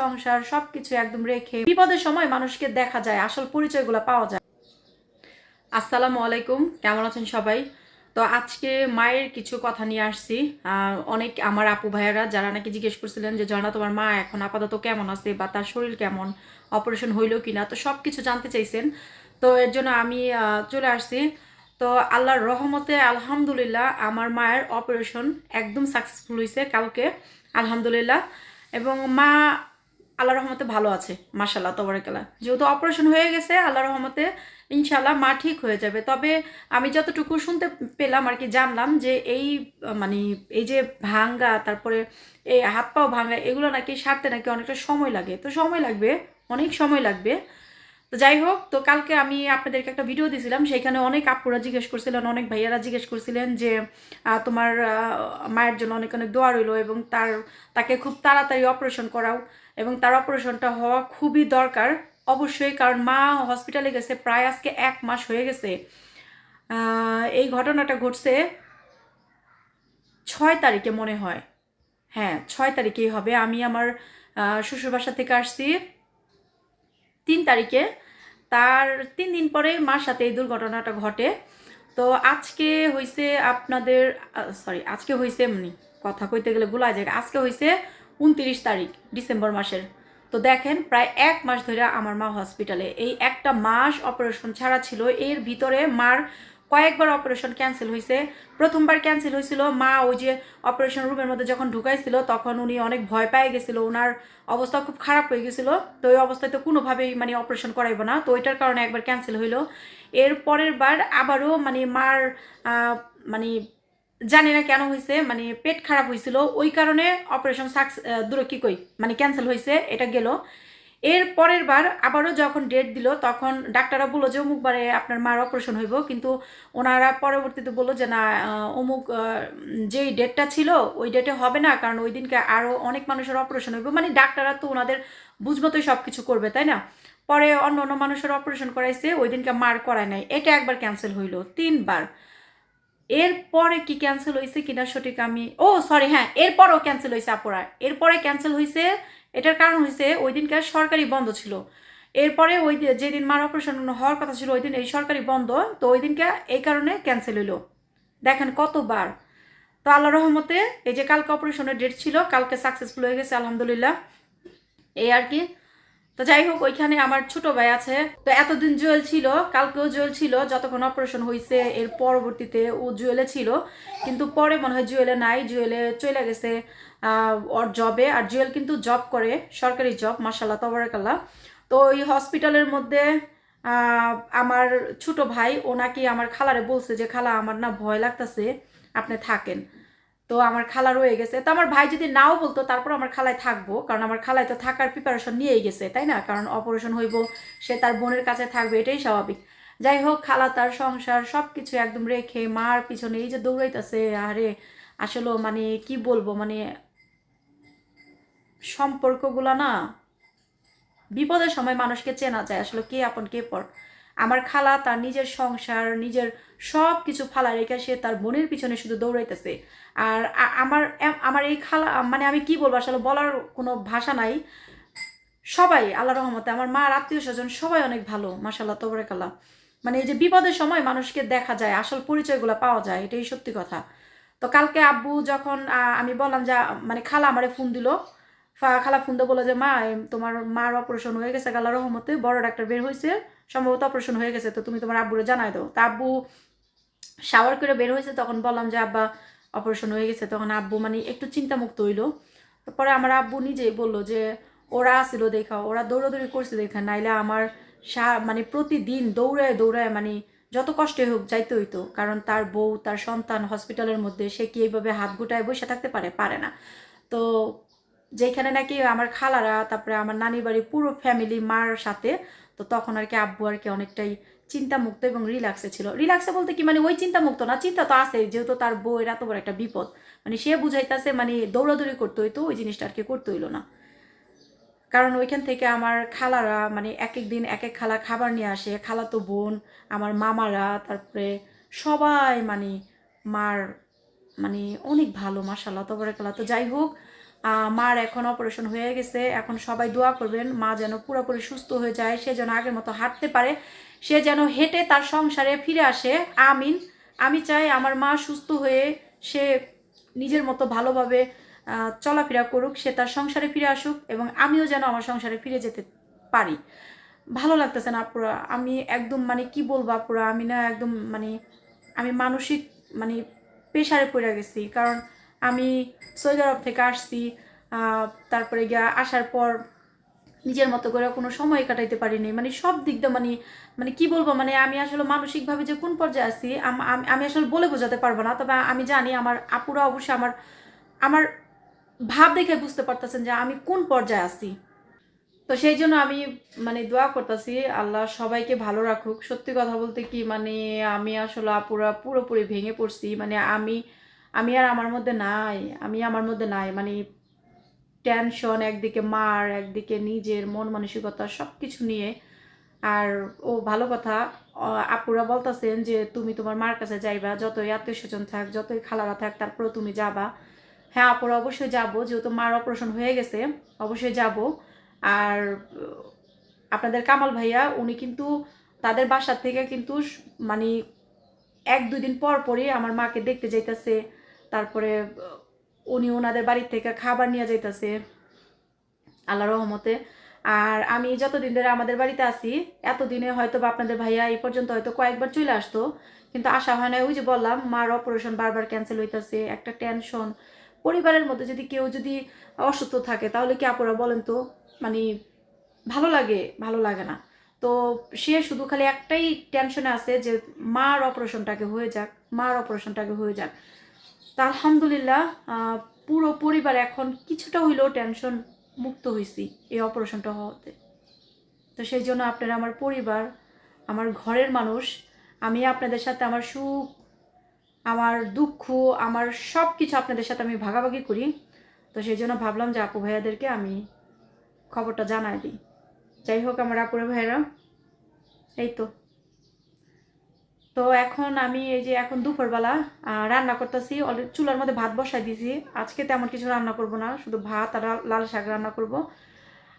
সংসার, সবকিছু একদম রেখে বিপদের সময় মানুষকে দেখা যায়, আসল পরিচয়গুলো পাওয়া যায়। আসসালামু আলাইকুম, কেমন আছেন সবাই? তো আজকে মায়ের কিছু কথা নিয়ে আসছি। অনেক আমার আপু ভাইয়ারা যারা নাকি জিজ্ঞেস করছিলেন যে ঝর্ণা তোমার মা এখন আপাতত কেমন আছে বা তার শরীর কেমন? অপারেশন হইল কিনা? তো সব কিছু জানতে চাইছেন। তো এর জন্য আমি চলে আসছি। তো আল্লাহর রহমতে আলহামদুলিল্লাহ আমার মায়ের অপারেশন একদম সাকসেসফুল হয়েছে কালকে, আলহামদুলিল্লাহ। এবং মা আল্লাহ রহমতে ভালো আছে মাসাল্লাহ তবরকাল্লাহ যেহেতু অপারেশন হয়ে গেছে আল্লাহ রহমতে ইনশাল্লাহ মা ঠিক হয়ে যাবে। তবে আমি যতটুকু শুনতে পেলাম আর কি, জানলাম যে এই মানে এই যে ভাঙ্গা, তারপরে এই হাত পাও ভাঙ্গা, এগুলো নাকি সারতে নাকি অনেকটা সময় লাগে। তো সময় লাগবে, অনেক সময় লাগবে। তো যাই হোক, তো কালকে আমি আপনাদেরকে একটা ভিডিও দিয়েছিলাম সেখানে অনেক আপুরা জিজ্ঞেস করছিলেন, অনেক ভাইয়ারা জিজ্ঞেস করছিলেন যে তোমার মায়ের জন্য অনেক অনেক দোয়া রইল এবং তার, তাকে খুব তাড়াতাড়ি অপারেশন করাও। এবং তার অপারেশনটা হওয়া খুবই দরকার, অবশ্যই, কারণ মা হসপিটালে গেছে প্রায় আজকে এক মাস হয়ে গেছে। এই ঘটনাটা ঘটছে ছয় তারিখে মনে হয়। হ্যাঁ ছয় তারিখেই হবে। আমি আমার শ্বশুর বাসা থেকে আসছি তিন তারিখে। তার তিন দিন পরে মার সাথে এই দুর্ঘটনাটা ঘটে। তো আজকে হয়েছে আপনাদের সরি আজকে হয়েছে এমনি কথা কইতে গেলে গুলা যায়। আজকে হয়েছে উনত্রিশ তারিখ, ডিসেম্বর মাসের। তো দেখেন, প্রায় এক মাস ধরে আমার মা হসপিটালে। এই একটা মাস অপারেশন ছাড়া ছিল। এর ভিতরে মার কয়েকবার অপারেশন ক্যান্সেল হয়েছে প্রথমবার ক্যান্সেল হয়েছিল মা ওই যে অপারেশন রুমের মধ্যে যখন ঢুকাইছিল, তখন উনি অনেক ভয় পেয়ে গেছিল। ওনার অবস্থা খুব খারাপ হয়ে গেছিল। তো ওই অবস্থায় তো কোনোভাবেই মানে অপারেশন করাইব না। তো ওইটার কারণে একবার ক্যান্সেল হইল। এর পরের বার আবারও মানে মার মানে জানি না কেন হয়েছে মানে পেট খারাপ হয়েছিল ওই কারণে অপারেশন সাকস দূরে কি কই মানে ক্যান্সেল হয়েছে এটা গেল। এর পরের বার আবারও যখন ডেট দিল, তখন ডাক্তাররা বলল যে অমুক বারে আপনার মার অপারেশন হইব, কিন্তু ওনারা পরবর্তীতে বলল যে না অমুক যেই ডেটটা ছিল, ওই ডেটে হবে না, কারণ ওই দিনকে আরও অনেক মানুষের অপারেশন হইব। মানে ডাক্তাররা তো ওনাদের বুঝমতোই সব কিছু করবে, তাই না? পরে অন্য অন্য মানুষের অপারেশন করাইছে, ওই দিনকে মার করায় নাই এটা একবার ক্যান্সেল হইল, তিনবার। এরপরে কি ক্যান্সেল হয়েছে কিনা সঠিক আমি, ও সরি হ্যাঁ এরপরেও ক্যান্সেল হয়েছে আপুরা। এরপরে ক্যান্সেল হয়েছে এটার কারণ হয়েছে ওই দিনকার সরকারি বন্ধ ছিল। এরপরে ওই যেদিন মার অপারেশন হওয়ার কথা ছিল, ওই দিন এই সরকারি বন্ধ, তো ওই দিনকে এই কারণে ক্যান্সেল হইল। দেখেন কতবার। তো আল্লাহ রহমতে, এই যে কালকে অপারেশনের ডেট ছিল, কালকে সাকসেসফুল হয়ে গেছে, আলহামদুলিল্লাহ। এই আর কি তো যাই হোক, ওইখানে আমার ছোট ভাই আছে। তো এতদিন জুয়েল ছিল, কালকেও জুয়েল ছিল, যতক্ষণ অপারেশন হয়েছে এর পরবর্তীতে ও জুয়েলে ছিল। কিন্তু পরে মনে হয় জুয়েলে নাই, জুয়েলে চলে গেছে ওর জবে আর জুয়েল কিন্তু জব করে, সরকারি জব মাসাল্লাহ তবরাকাল্লাহ। তো ওই হসপিটালের মধ্যে আমার ছোট ভাই, ও নাকি আমার খালারে বলছে যে, খালা, আমার না ভয় লাগতেছে, আপনি থাকেন। তো আমার খালা রয়ে গেছে। তো আমার ভাই যদি নাও বলতো, তারপর আমার খালায় থাকব, কারণ আমার খালায় তো থাকার প্রিপারেশন নিয়েই গেছে, তাই না? কারণ অপারেশন হইব, সে তার বোনের কাছে থাকবে, এটাই স্বাভাবিক। যাই হোক, খালা তার সংসার সব কিছু একদম রেখে মার পিছনে এই যে দৌড়াইতেছে, আরে আসলে মানে কি বলব মানে সম্পর্কগুলো না বিপদের সময় মানুষকে চেনা যায়, আসলে কে আপন কে পর। আমার খালা তার নিজের সংসার, নিজের সব কিছু ফালা রেখে সে তার বোনের পিছনে শুধু দৌড়াইতেছে। আর আমার আমার এই খালা মানে আমি কি বলব, আসলে বলার কোনো ভাষা নাই। সবাই আল্লাহ রহমতে আমার মার আত্মীয় স্বজন সবাই অনেক ভালো মাসাল্লাহ তবরেকাল্লাহ। মানে এই যে বিপদের সময় মানুষকে দেখা যায়, আসল পরিচয়গুলো পাওয়া যায়, এটাই সত্যি কথা। তো কালকে আব্বু যখন আমি বললাম যে মানে খালা আমারে ফোন দিল খালা ফোন বলল যে, মা তোমার মার অপারেশন হয়ে গেছে আল্লাহ রহমতে বড় ডাক্তার বের হয়েছে, সম্ভবত অপারেশন হয়ে গেছে, তো তুমি তোমার আব্বুরে জানাই দাও। তা আব্বু শাওয়ার করে বের হয়েছে, তখন বললাম যে, আব্বা অপারেশন হয়ে গেছে। তখন আব্বু মানে একটু চিন্তামুক্ত হইল। তারপরে আমার আব্বু নিজেই বলল যে, ওরা আসছিল দেখা, ওরা দৌড়াদৌড়ি করছে দেখা, নাইলে আমার সা- মানে প্রতিদিন দৌড়ায় দৌড়ায় মানে যত কষ্টে হোক যাইতে হইতো, কারণ তার বউ, তার সন্তান হসপিটালের মধ্যে, সে কি এইভাবে হাত গুটায় বসে থাকতে পারে? পারে না। তো যেখানে নাকি আমার খালারা, তারপরে আমার নানি বাড়ি পুরো ফ্যামিলি মার সাথে, তো তখন আর কি আব্বু আর কি অনেকটাই চিন্তামুক্ত এবং রিল্যাক্সে ছিল। রিল্যাক্সে বলতে কি মানে ওই চিন্তামুক্ত না, চিন্তা তো আছে যেহেতু তার বউয়ের এত বড় একটা বিপদ। মানে সে বুঝাইতেছে মানে দৌড়াদৌড়ি করতে হইতো, ওই জিনিসটা আর কি করতে হইল না। কারণ ওইখান থেকে আমার খালারা মানে এক এক দিন এক এক খালা খাবার নিয়ে আসে খালাতো বোন, আমার মামারা, তারপরে সবাই মানে মার মানে অনেক ভালো মাসাল্লাহ তবরে তো যাই হোক মার এখন অপারেশন হয়ে গেছে। এখন সবাই দোয়া করবেন, মা যেন পুরোপুরি সুস্থ হয়ে যায়, সে যেন আগের মতো হাঁটতে পারে, সে যেন হেঁটে তার সংসারে ফিরে আসে। আমিন। আমি চাই আমার মা সুস্থ হয়ে সে নিজের মতো ভালোভাবে চলাফেরা করুক, সে তার সংসারে ফিরে আসুক এবং আমিও যেন আমার সংসারে ফিরে যেতে পারি। ভালো লাগতেছে না আপুরা, আমি একদম মানে কি বলব আপুরা, আমি না একদম মানে আমি মানসিক মানে প্রেশারে পড়ে গেছি। কারণ আমি সৌদি আরব থেকে আসছি তারপরে গিয়া আসার পর নিজের মতো করে কোনো সময় কাটাইতে পারিনি। মানে সব দিক দিয়ে মানে মানে কি বলব মানে আমি আসলে মানসিকভাবে যে কোন পর্যায়ে আছি আম- আসলে বলে বোঝাতে পারব না, তবে আমি জানি আমার আপুরা অবশ্যই আমার আমার ভাব দেখে বুঝতে পারতেছেন যে আমি কোন পর্যায়ে আছি। তো সেই জন্য আমি মানে দোয়া করতেছি, আল্লাহ সবাইকে ভালো রাখুক। সত্যি কথা বলতে কি মানে আমি আসলে আপুরা পুরোপুরি ভেঙে পড়ছি। মানে আমি আমি আর আমার মধ্যে নাই, আমি আমার মধ্যে নাই মানে টেনশন একদিকে মার, একদিকে নিজের মন মানসিকতা সব কিছু নিয়ে। আর ও ভালো কথা আপুরা বলতেছেন যে তুমি তোমার মার কাছে যাইবা, যতই আত্মীয় স্বজন থাক, যতই খালারা থাক, তারপরেও তুমি যাবা। হ্যাঁ আপুরা অবশ্যই যাব, যেহেতু মার অপারেশন হয়ে গেছে, অবশ্যই যাব। আর, আপনাদের কামাল ভাইয়া, উনি কিন্তু তাদের বাসার থেকে কিন্তু মানে এক দুই দিন পর পরই আমার মাকে দেখতে যাইতেছে। তারপরে, উনি ওনাদের বাড়ির থেকে খাবার নিয়ে যাইতেছে আল্লাহ রহমতে। আর আমি যতদিন ধরে আমাদের বাড়িতে আছি, এতদিনে হয়তো বা আপনাদের ভাইয়া এই পর্যন্ত হয়তো কয়েকবার চলে আসতো, কিন্তু আসা হয় না ওই যে বললাম, মার অপারেশন বারবার ক্যান্সেল হইতেছে, একটা টেনশন পরিবারের মধ্যে যদি কেউ যদি অসুস্থ থাকে, তাহলে কি আপনারা বলেন তো? মানে ভালো লাগে ভালো লাগে না। তো সে শুধু খালি একটাই টেনশনে আছে যে, মার অপারেশনটাকে হয়ে যাক, মার অপারেশনটাকে হয়ে যাক। তা আলহামদুলিল্লাহ পুরো পরিবার এখন কিছুটা হইলেও টেনশন মুক্ত হয়েছি এই অপারেশনটা হওয়াতে। তো সেই জন্য আপনারা আমার পরিবার, আমার ঘরের মানুষ, আমি আপনাদের সাথে আমার সুখ, আমার দুঃখ, আমার সব কিছু আপনাদের সাথে আমি ভাগাভাগি করি। তো সেই জন্য ভাবলাম যে আপু ভাইয়াদেরকে আমি খবরটা জানাই দিই। যাই হোক আমার আপুরে ভাইয়েরা, এই তো। তো এখন আমি এই যে এখন দুপুরবেলা রান্না করতেছি অলরেডি চুলার মধ্যে ভাত বসাই দিয়েছি আজকে তেমন কিছু রান্না করব না, শুধু ভাত আর লাল শাক রান্না করব।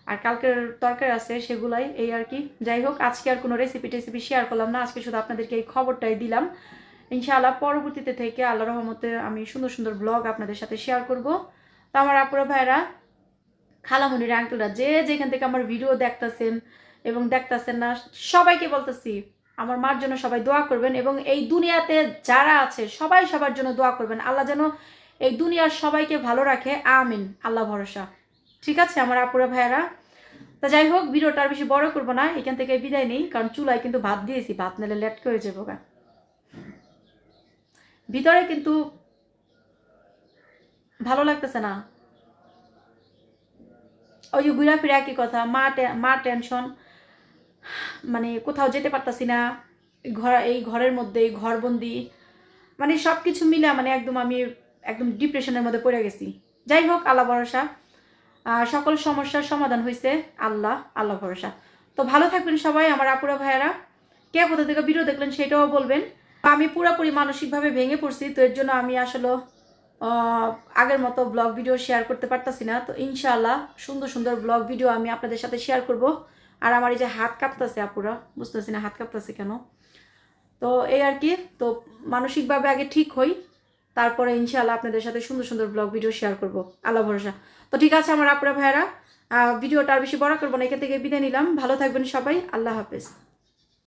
আর কালকের তরকারি আছে সেগুলাই, এই আর কি। যাই হোক, আজকে আর কোনো রেসিপি টেসিপি শেয়ার করলাম না, আজকে শুধু আপনাদেরকে এই খবরটাই দিলাম। ইনশাআল্লাহ পরবর্তীতে থেকে আল্লাহ রহমতে আমি সুন্দর সুন্দর ব্লগ আপনাদের সাথে শেয়ার করব। তো আমার আপুরা ভাইরা খালামুনির আঙ্কেলরা যে যেখান থেকে আমার ভিডিও দেখতাছেন এবং দেখতাছেন না, সবাইকে বলতেছি আমার মার জন্য সবাই দোয়া করবেন এবং এই দুনিয়াতে যারা আছে, সবাই সবার জন্য দোয়া করবেন। আল্লাহ যেন এই দুনিয়ার সবাইকে ভালো রাখে। আমিন। আল্লাহ ভরসা। ঠিক আছে, আমার আপুরা ভাইয়েরা? তা যাই হোক, ভিডিওটা আর বেশি বড় করব না। এখান থেকে বিদায় নেই, কারণ চুলায় কিন্তু ভাত দিয়েছি। ভাত নিলে লেট হয়ে যাব গা। ভিতরে কিন্তু ভালো লাগতেছে না। ওই যে ঘুরা ফিরে একই কথা, মা মা টেনশন। মানে কোথাও যেতে পারতাছি না। ঘর, এই ঘরের মধ্যে, ঘরবন্দি মানে সব কিছু মিলে মানে একদম আমি একদম ডিপ্রেশনের মধ্যে পড়ে গেছি। যাই হোক, আল্লাহ ভরসা। সকল সমস্যার সমাধান হয়েছে আল্লাহ আল্লাহ ভরসা। তো ভালো থাকবেন সবাই, আমার আপুরা, ভাইয়েরা। কে কোথা থেকে ভিডিও দেখলেন সেটাও বলবেন। আমি পুরোপুরি মানসিকভাবে ভেঙে পড়ছি, তো এর জন্য আমি আসলে আগের মতো ব্লগ ভিডিও শেয়ার করতে পারতাছি না। তো ইনশাআল্লাহ সুন্দর সুন্দর ব্লগ ভিডিও আমি আপনাদের সাথে শেয়ার করব। আর আমার এই যে হাত কাঁপতেছে আপুরা, বুঝতেছি না হাত কাঁপতেছে কেন? তো এই আর কি, তো মানসিকভাবে আগে ঠিক হই, তারপরে ইনশাআল্লাহ আপনাদের সাথে সুন্দর সুন্দর ব্লগ ভিডিও শেয়ার করব। আল্লাহ ভরসা। তো ঠিক আছে আমার আপুরা ভাইয়েরা ভিডিওটা আর বেশি বড় করব না, এখান থেকে বিদায় নিলাম। ভালো থাকবেন সবাই, আল্লাহ হাফেজ।